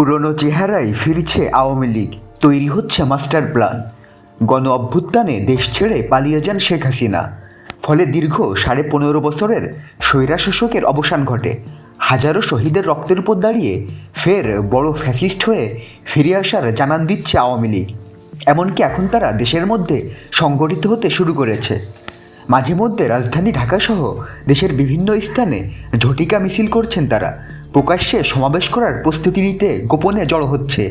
পুরনো চেহারায় ফিরছে আওয়ামী লীগ, তৈরি হচ্ছে মাস্টার প্ল্যান। গণ অভ্যুত্থানে দেশ ছেড়ে পালিয়ে যান শেখ হাসিনা। ফলে দীর্ঘ সাড়ে পনেরো বছরের স্বৈরা শাসকের অবসান ঘটে। হাজারো শহীদের রক্তের উপর দাঁড়িয়ে ফের বড় ফ্যাসিস্ট হয়ে ফিরে আসার জানান দিচ্ছে আওয়ামী লীগ। এমনকি এখন তারা দেশের মধ্যে সংগঠিত হতে শুরু করেছে। মাঝে মধ্যে রাজধানী ঢাকাসহ দেশের বিভিন্ন স্থানে ঝটিকা মিছিল করছেন তারা। প্রকাশ্যে সমাবেশ করার প্রস্তুতি নিতে গোপনে জড়ো হচ্ছে।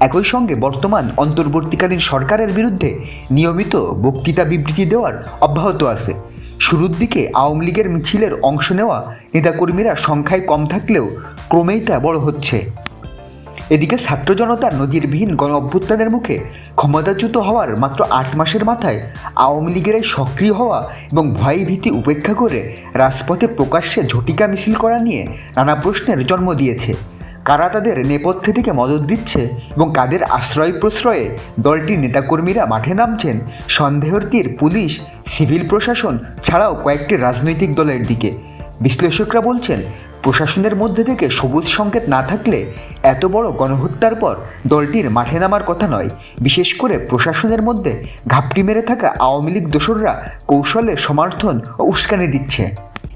একই সঙ্গে বর্তমান অন্তর্বর্তীকালীন সরকারের বিরুদ্ধে নিয়মিত বক্তৃতা বিবৃতি দেওয়ার অব্যাহত আছে। শুরুর দিকে আওয়ামী লীগের মিছিলের অংশ নেওয়া নেতাকর্মীরা সংখ্যায় কম থাকলেও ক্রমেই তা বড় হচ্ছে। এদিকে ছাত্র জনতার নজিরবিহীন গণ অভ্যুত্থানের মুখে ক্ষমতাচ্যুত হওয়ার মাত্র আট মাসের মাথায় আওয়ামী লীগের সক্রিয় হওয়া এবং ভয় ভীতি উপেক্ষা করে রাজপথে প্রকাশ্যে ঝটিকা মিছিল করা নিয়ে নানা প্রশ্নের জন্ম দিয়েছে। কারা তাদের নেপথ্যে থেকে মদত দিচ্ছে এবং কাদের আশ্রয় প্রশ্রয়ে দলটির নেতাকর্মীরা মাঠে নামছেন, সন্দেহের পুলিশ, সিভিল প্রশাসন ছাড়াও কয়েকটি রাজনৈতিক দলের দিকে। বিশ্লেষকরা বলছেন, প্রশাসনের মধ্যে থেকে সবুজ সংকেত না থাকলে এত বড় গণহত্যার পর দলটির মাঠে নামার কথা নয়। বিশেষ করে প্রশাসনের মধ্যে ঘাপটি মেরে থাকা আওয়ামী লীগ দোসররা কৌশলে সমর্থন ও উস্কানি দিচ্ছে।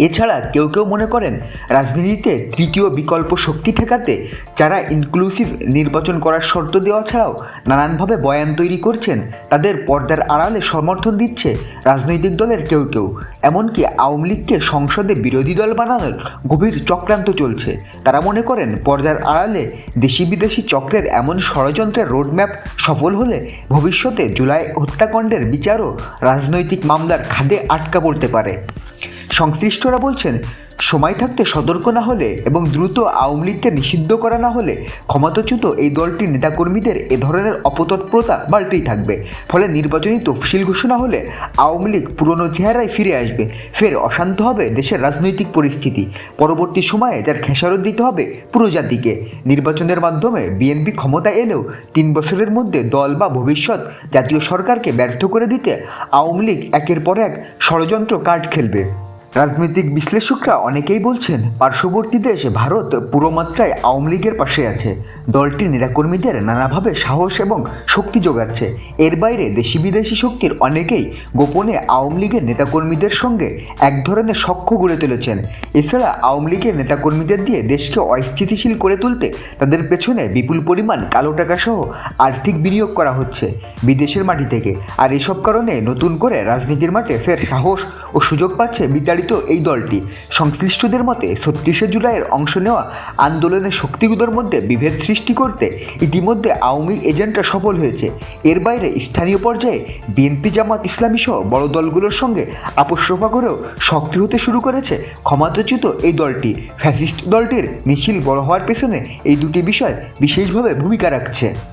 এছাড়া কেউ কেউ মনে করেন, রাজনীতিতে তৃতীয় বিকল্প শক্তি ঠেকাতে যারা ইনক্লুসিভ নির্বাচন করার শর্ত দেওয়া ছাড়াও নানানভাবে বয়ান তৈরি করছেন, তাদের পর্দার আড়ালে সমর্থন দিচ্ছে রাজনৈতিক দলের কেউ কেউ। এমনকি আওয়ামী লীগকে সংসদে বিরোধী দল বানানোর গভীর চক্রান্ত চলছে। তারা মনে করেন, পর্দার আড়ালে দেশি বিদেশি চক্রের এমন ষড়যন্ত্রের রোডম্যাপ সফল হলে ভবিষ্যতে জুলাই হত্যাকাণ্ডের বিচারও রাজনৈতিক মামলার খাদে আটকা পড়তে পারে। সংশ্লিষ্টরা বলছেন সময় থাকতে সতর্ক না হলে এবং দ্রুত আওয়ামী লীগকে নিষিদ্ধ করা না হলে ক্ষমতাচ্যুত এই দলটির নেতাকর্মীদের এ ধরনের অপতৎপরতা বাড়তেই থাকবে। ফলে নির্বাচনী তফসিল ঘোষণা হলে আওয়ামী লীগ পুরনো চেহারায় ফিরে আসবে। ফের অশান্ত হবে দেশের রাজনৈতিক পরিস্থিতি। পরবর্তী সময়ে যার খেসারত দিতে হবে পুরো জাতিকে নির্বাচনের মাধ্যমে বিএনপি ক্ষমতায় এলেও তিন বছরের মধ্যে দল বা ভবিষ্যৎ জাতীয় সরকারকে ব্যর্থ করে দিতে আওয়ামী লীগ একের পর এক ষড়যন্ত্র কার্ড খেলবে। রাজনৈতিক বিশ্লেষকরা অনেকেই বলছেন, পার্শ্ববর্তী দেশ ভারত পুরোমাত্রায় আওয়ামী লীগের পাশে আছে। দলটি নেতাকর্মীদের নানাভাবে সাহস এবং শক্তি যোগাচ্ছে। এর বাইরে দেশি বিদেশি শক্তির অনেকেই গোপনে আওয়ামী লীগের নেতাকর্মীদের সঙ্গে এক ধরনের সখ্য গড়ে তুলেছেন। এছাড়া আওয়ামী লীগের নেতাকর্মীদের দিয়ে দেশকে অস্থিতিশীল করে তুলতে তাদের পেছনে বিপুল পরিমাণ কালো টাকা সহ আর্থিক বিনিয়োগ করা হচ্ছে বিদেশের মাটি থেকে। আর এসব কারণে নতুন করে রাজনীতির মাঠে ফের সাহস ও সুযোগ পাচ্ছে বিতাড়িত এই দলটি সংশ্লিষ্টদের মতে ছত্রিশে জুলাইয়ের অংশ নেওয়া আন্দোলনের শক্তিগুলোর মধ্যে বিভেদ সৃষ্টি করতে ইতিমধ্যে আওয়ামী এজেন্টরা সফল হয়েছে। এর বাইরে স্থানীয় পর্যায়ে বিএনপি জামাত ইসলামী সহ বড় দলগুলোর সঙ্গে আপোষরফা করেও সক্রিয় হতে শুরু করেছে ক্ষমতাচ্যুত এই দলটি। ফ্যাসিস্ট দলটির মিছিল বড় হওয়ার পেছনে এই দুটি বিষয় বিশেষভাবে ভূমিকা রাখছে।